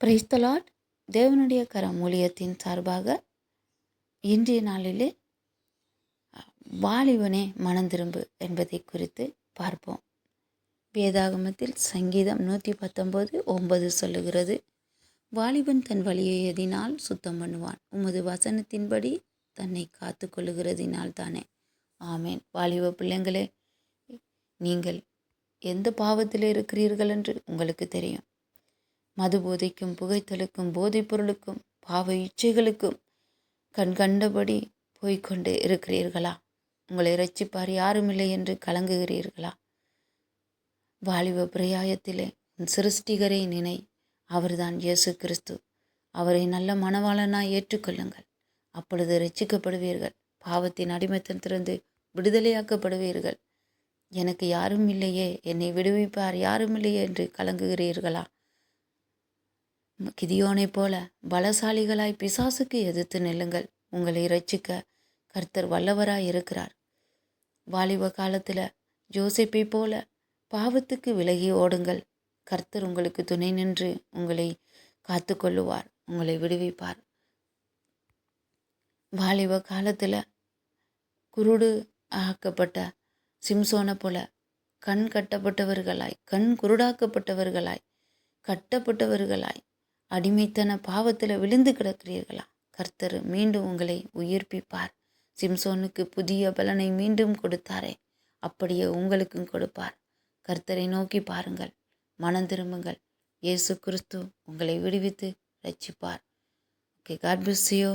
Praise the Lord தேவனுடைய கரம் ஊழியத்தின் சார்பாக இன்றைய நாளிலே வாலிபனே மனந்திரும்பு என்பதை குறித்து பார்ப்போம். வேதாகமத்தில் சங்கீதம் நூற்றி பத்தொம்போது ஒன்பது சொல்லுகிறது. வாலிபன் தன் வழியை எதினால் சுத்தம் பண்ணுவான். உமது வசனத்தின்படி தன்னை காத்து கொள்ளுகிறதினால் தானே. ஆமேன். வாலிப பிள்ளைங்களே நீங்கள் எந்த பாவத்தில் இருக்கிறீர்கள் என்று உங்களுக்கு தெரியும். மது போதைக்கும் புகைத்தலுக்கும் போதைப் பொருளுக்கும் பாவ இச்சைகளுக்கும் கண் கண்டபடி போய்கொண்டு இருக்கிறீர்களா? உங்களை ரட்சிப்பார் யாருமில்லை என்று கலங்குகிறீர்களா? வாலிப பிரயாயத்திலே உன் சிருஷ்டிகரை நினை அவர்தான் இயேசு கிறிஸ்து. அவரை நல்ல மனவாளனாய் ஏற்றுக்கொள்ளுங்கள். அப்பொழுது ரட்சிக்கப்படுவீர்கள் பாவத்தின் அடிமைத்தனத்திலிருந்து விடுதலையாக்கப்படுவீர்கள். எனக்கு யாரும் இல்லையே. என்னை விடுவிப்பார் யாரும் இல்லையே என்று கலங்குகிறீர்களா? கிதியோனைப் போல பலசாலிகளாய் பிசாசுக்கு எதிர்த்து நில்லுங்கள். உங்களை ரட்சிக்க கர்த்தர் வல்லவராய் இருக்கிறார். வாலிப காலத்தில் ஜோசப்பை போல பாவத்துக்கு விலகி ஓடுங்கள். கர்த்தர் உங்களுக்கு துணை நின்று உங்களை காத்து கொள்ளுவார் உங்களை விடுவிப்பார். வாலிப காலத்தில் குருடு ஆக்கப்பட்ட சிம்சோனை போல கண் கட்டப்பட்டவர்களாய் கண் குருடாக்கப்பட்டவர்களாய் கட்டப்பட்டவர்களாய் அடிமைத்தன பாவத்தில் விழுந்து கிடக்கிறீர்களா? கர்த்தர் மீண்டும் உங்களை உயிர்ப்பிப்பார். சிம்சோனுக்கு புதிய பலனை மீண்டும் கொடுத்தாரே. அப்படியே உங்களுக்கும் கொடுப்பார். கர்த்தரை நோக்கி பாருங்கள். மனம் திரும்புங்கள். இயேசு கிறிஸ்து உங்களை விடுவித்து ரட்சிப்பார். ஓகே காட் பிஸ் யூ